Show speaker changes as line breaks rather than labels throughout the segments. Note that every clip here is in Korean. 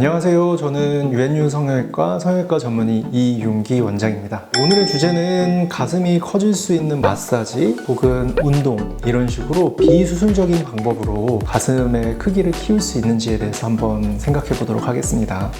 안녕하세요. 저는 유엔유 성형외과 성형외과 전문의 이윤기 원장입니다. 오늘의 주제는 가슴이 커질 수 있는 마사지 혹은 운동 이런 식으로 비수술적인 방법으로 가슴의 크기를 키울 수 있는지에 대해서 한번 생각해 보도록 하겠습니다.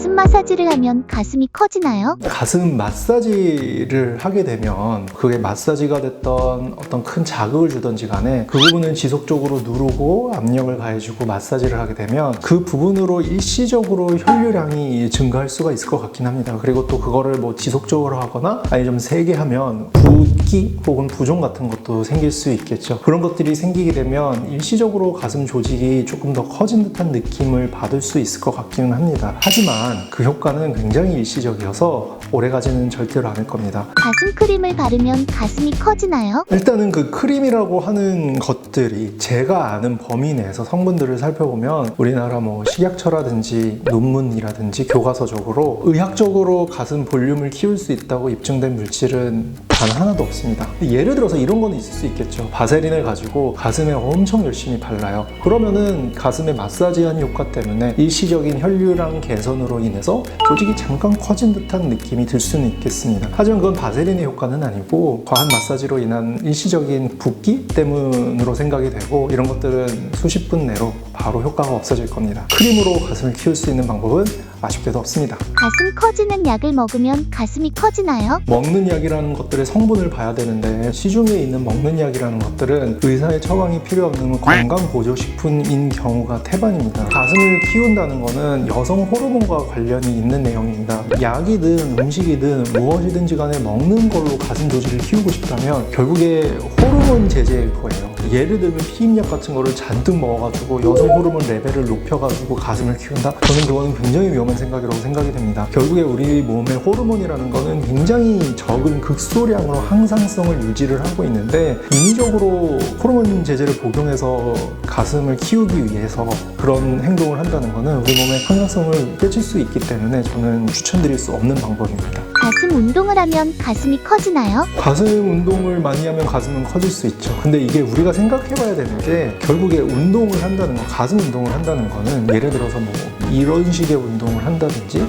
가슴 마사지를 하면 가슴이 커지나요?
가슴 마사지를 하게 되면 그게 마사지가 됐던 어떤 큰 자극을 주던지 간에 그 부분을 지속적으로 누르고 압력을 가해주고 마사지를 하게 되면 그 부분으로 일시적으로 혈류량이 증가할 수가 있을 것 같긴 합니다. 그리고 또 그거를 뭐 지속적으로 하거나 아니 좀 세게 하면 붓기 혹은 부종 같은 것도 생길 수 있겠죠. 그런 것들이 생기게 되면 일시적으로 가슴 조직이 조금 더 커진 듯한 느낌을 받을 수 있을 것 같기는 합니다. 하지만 그 효과는 굉장히 일시적이어서 오래가지는 절대로 않을 겁니다.
가슴 크림을 바르면 가슴이 커지나요?
일단은 그 크림이라고 하는 것들이 제가 아는 범위 내에서 성분들을 살펴보면 우리나라 뭐 식약처라든지 논문이라든지 교과서적으로 의학적으로 가슴 볼륨을 키울 수 있다고 입증된 물질은 단 하나도 없습니다. 예를 들어서 이런 거는 있을 수 있겠죠. 바세린을 가지고 가슴에 엄청 열심히 발라요. 그러면은 가슴에 마사지한 효과 때문에 일시적인 혈류량 개선으로 인해서 조직이 잠깐 커진 듯한 느낌이 들 수는 있겠습니다. 하지만 그건 바세린의 효과는 아니고 과한 마사지로 인한 일시적인 붓기 때문으로 생각이 되고 이런 것들은 수십 분 내로 바로 효과가 없어질 겁니다. 크림으로 가슴을 키울 수 있는 방법은 아쉽게도 없습니다.
가슴 커지는 약을 먹으면 가슴이 커지나요?
먹는 약이라는 것들의 성분을 봐야 되는데 시중에 있는 먹는 약이라는 것들은 의사의 처방이 필요 없는 건강 보조 식품인 경우가 태반입니다. 가슴을 키운다는 것은 여성 호르몬과 관련이 있는 내용입니다. 약이든 음식이든 무엇이든지 간에 먹는 걸로 가슴 조직을 키우고 싶다면 결국에 호르몬 제제일 거예요. 예를 들면 피임약 같은 거를 잔뜩 먹어가지고 여성 호르몬 레벨을 높여가지고 가슴을 키운다? 저는 그거는 굉장히 위험한 생각이라고 생각이 됩니다. 결국에 우리 몸의 호르몬이라는 거는 굉장히 적은 극소량으로 항상성을 유지를 하고 있는데 인위적으로 호르몬 제제를 복용해서 가슴을 키우기 위해서 그런 행동을 한다는 거는 우리 몸의 항상성을 깨칠 수 있기 때문에 저는 추천드릴 수 없는 방법입니다.
가슴 운동을 하면 가슴이 커지나요?
가슴 운동을 많이 하면 가슴은 커질 수 있죠. 근데 이게 우리가 생각해봐야 되는 게 결국에 운동을 한다는 거, 가슴 운동을 한다는 거는 예를 들어서 뭐 이런 식의 운동을 한다든지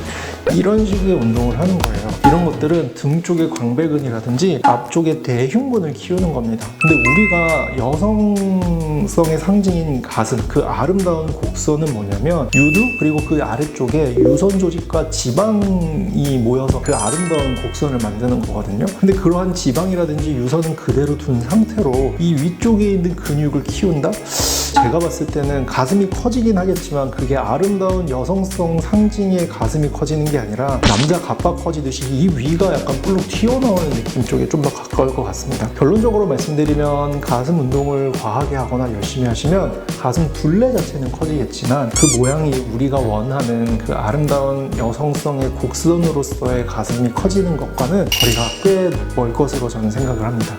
이런 식의 운동을 하는 거예요. 이런 것들은 등 쪽의 광배근이라든지 앞쪽의 대흉근을 키우는 겁니다. 근데 우리가 여성성의 상징인 가슴, 그 아름다운 곡선은 뭐냐면 유두 그리고 그 아래쪽에 유선 조직과 지방이 모여서 그 아름다운 곡선을 만드는 거거든요. 근데 그러한 지방이라든지 유선은 그대로 둔 상태로 이 위쪽에 있는 근육을 키운다? 제가 봤을 때는 가슴이 커지긴 하겠지만 그게 아름다운 여성성 상징의 가슴이 커지는 게 아니라 남자 갑바 커지듯이 이 위가 약간 볼록 튀어나오는 느낌 쪽에 좀 더 가까울 것 같습니다. 결론적으로 말씀드리면 가슴 운동을 과하게 하거나 열심히 하시면 가슴 둘레 자체는 커지겠지만 그 모양이 우리가 원하는 그 아름다운 여성성의 곡선으로서의 가슴이 커지는 것과는 거리가 꽤 멀 것으로 저는 생각을 합니다.